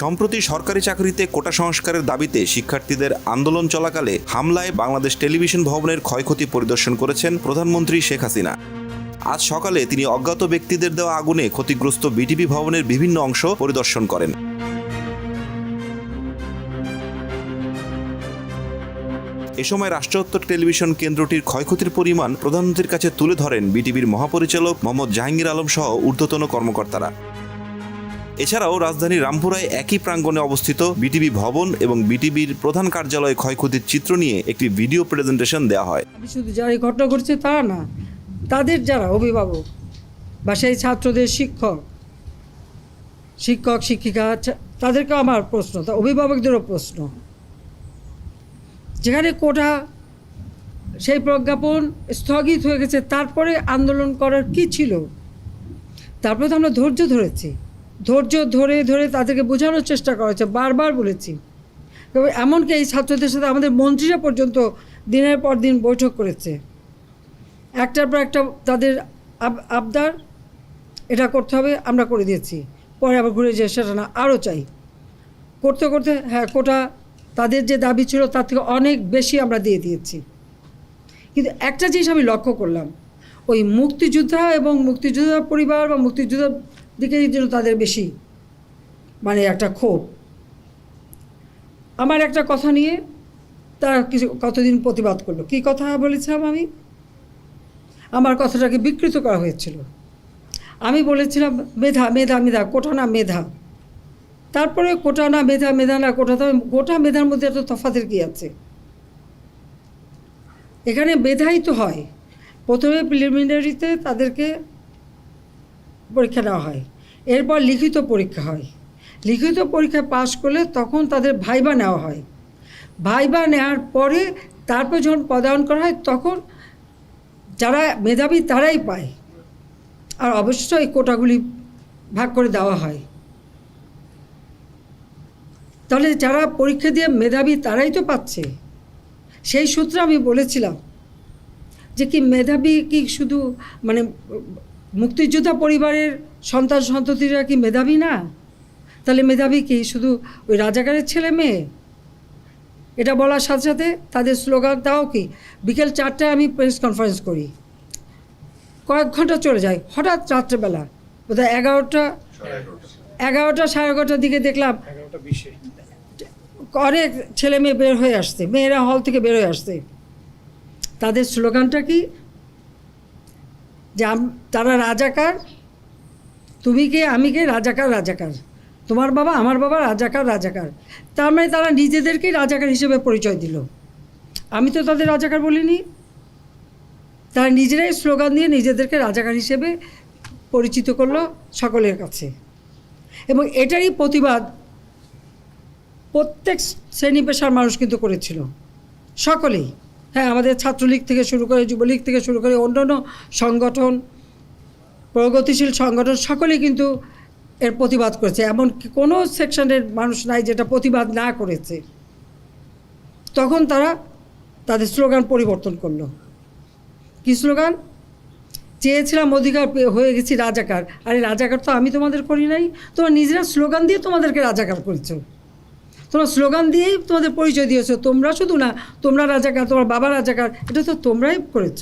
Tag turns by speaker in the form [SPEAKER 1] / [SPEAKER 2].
[SPEAKER 1] সম্প্রতি সরকারি চাকরিতে কোটা সংস্কারের দাবিতে শিক্ষার্থীদের আন্দোলন চলাকালে হামলায় বাংলাদেশ টেলিভিশন ভবনের ক্ষয়ক্ষতি পরিদর্শন করেছেন প্রধানমন্ত্রী শেখ হাসিনা। আজ সকালে তিনি অজ্ঞাত ব্যক্তিদের দেওয়া আগুনে ক্ষতিগ্রস্ত বিটিভি ভবনের বিভিন্ন অংশ পরিদর্শন করেন। এ সময় রাষ্ট্রোত্তর টেলিভিশন কেন্দ্রটির ক্ষয়ক্ষতির পরিমাণ প্রধানমন্ত্রীর কাছে তুলে ধরেন বিটিভির মহাপরিচালক মোহাম্মদ জাহাঙ্গীর আলম সহ ঊর্ধ্বতন কর্মকর্তারা। এছাড়াও রাজধানীর রামপুরায় একই প্রাঙ্গণে অবস্থিত বিটিভি ভবন এবং বিটিভির প্রধান কার্যালয়ে ক্ষয়ক্ষতির চিত্র নিয়ে একটি ভিডিও প্রেজেন্টেশন দেওয়া হয়।
[SPEAKER 2] শুধু যারা এই ঘটনা ঘটছে তা না, তাদের যারা অভিভাবক বা সেই ছাত্রদের শিক্ষক শিক্ষক, শিক্ষিকা তাদেরকেও আমার প্রশ্ন, তা অভিভাবকদেরও প্রশ্ন। যেখানে কোটা, সেই প্রজ্ঞাপন স্থগিত হয়ে গেছে, তারপরে আন্দোলন করার কি ছিল? তারপরে তো আমরা ধৈর্য ধরেছি। ধৈর্য ধরে ধরে তাদেরকে বোঝানোর চেষ্টা করা হয়েছে, বারবার বলেছি। এমনকি এই ছাত্রদের সাথে আমাদের মন্ত্রীরা পর্যন্ত দিনের পর দিন বৈঠক করেছে। একটার পর একটা তাদের আব- আবদার, এটা করতে হবে, আমরা করে দিয়েছি। পরে আবার ঘুরে যে সেটা না, আরও চাই। করতে করতে হ্যাঁ কোটা তাদের যে দাবি ছিল তার থেকে অনেক বেশি আমরা দিয়ে দিয়েছি। কিন্তু একটা জিনিস আমি লক্ষ্য করলাম, ওই মুক্তিযোদ্ধা এবং মুক্তিযোদ্ধা পরিবার বা মুক্তিযোদ্ধার দিকে যেন তাদের বেশি মানে একটা ক্ষোভ। আমার একটা কথা নিয়ে তারা কিছু কতদিন প্রতিবাদ করল। কী কথা বলেছিলাম আমি? আমার কথাটাকে বিকৃত করা হয়েছিল। আমি বলেছিলাম, মেধা মেধা মেধা কোটা না মেধা। তারপরে কোটা না মেধা মেধা না কোটা গোটা মেধার মধ্যে এত তফাতের কী আছে? এখানে মেধাই তো হয়। প্রথমে প্রিলিমিনারিতে তাদেরকে পরীক্ষা নেওয়া হয়। এরপর লিখিত পরীক্ষা হয়। লিখিত পরীক্ষায় পাশ করলে তখন তাদের ভাইবা নেওয়া হয়। ভাইবা নেওয়ার পরে তারপর যখন পদায়ন করা হয়, তখন যারা মেধাবী তারাই পায়। আর অবশ্যই এই কোটাগুলি ভাগ করে দেওয়া হয়। তাহলে যারা পরীক্ষা দিয়ে মেধাবী তারাই তো পাচ্ছে। সেই সূত্রে আমি বলেছিলাম যে কি মেধাবী কি শুধু মানে মুক্তিযোদ্ধা পরিবারের সন্তান সন্ততিরা কি মেধাবী না? তাহলে মেধাবী কি? শুধু ওই রাজাকারের ছেলে মেয়ে? এটা বলার সাথে সাথে তাদের স্লোগান তাও কি? বিকেল চারটায় আমি প্রেস কনফারেন্স করি। কয়েক ঘণ্টা চলে যায়। হঠাৎ রাত্রেবেলা বোধহয় এগারোটা এগারোটা সাড়ে এগারোটার দিকে দেখলাম অনেক ছেলে মেয়ে বের হয়ে আসছে। মেয়েরা হল থেকে বের হয়ে আসছে। তাদের স্লোগানটা কি? যে তারা রাজাকার, তুমি কে, আমি কে? রাজাকার রাজাকার। তোমার বাবা, আমার বাবা রাজাকার রাজাকার। তার মানে তারা নিজেদেরকেই রাজাকার হিসেবে পরিচয় দিল। আমি তো তাদের রাজাকার বলিনি। তারা নিজেরাই স্লোগান দিয়ে নিজেদেরকে রাজাকার হিসেবে পরিচিত করল সকলের কাছে। এবং এটারই প্রতিবাদ প্রত্যেক শ্রেণি পেশার মানুষ কিন্তু করেছিল। সকলেই। হ্যাঁ আমাদের ছাত্রলীগ থেকে শুরু করে, যুবলীগ থেকে শুরু করে অন্যান্য সংগঠন, প্রগতিশীল সংগঠন, সকলেই কিন্তু এর প্রতিবাদ করেছে। এমন কোনো সেকশনের মানুষ নাই যেটা প্রতিবাদ না করেছে। তখন তারা তাদের স্লোগান পরিবর্তন করল। কী স্লোগান? চেয়েছিলাম অধিকার হয়ে গেছি রাজাকার। আরে, রাজাকার তো আমি তোমাদের করি নাই। তোমরা নিজেরা স্লোগান দিয়ে তোমাদেরকে রাজাকার করেছ। তোমরা স্লোগান দিয়েই তোমাদের পরিচয় দিয়েছ। তোমরা শুধু না, তোমরা রাজাকার, তোমার বাবা রাজাকার, এটা তো তোমরাই করেছ।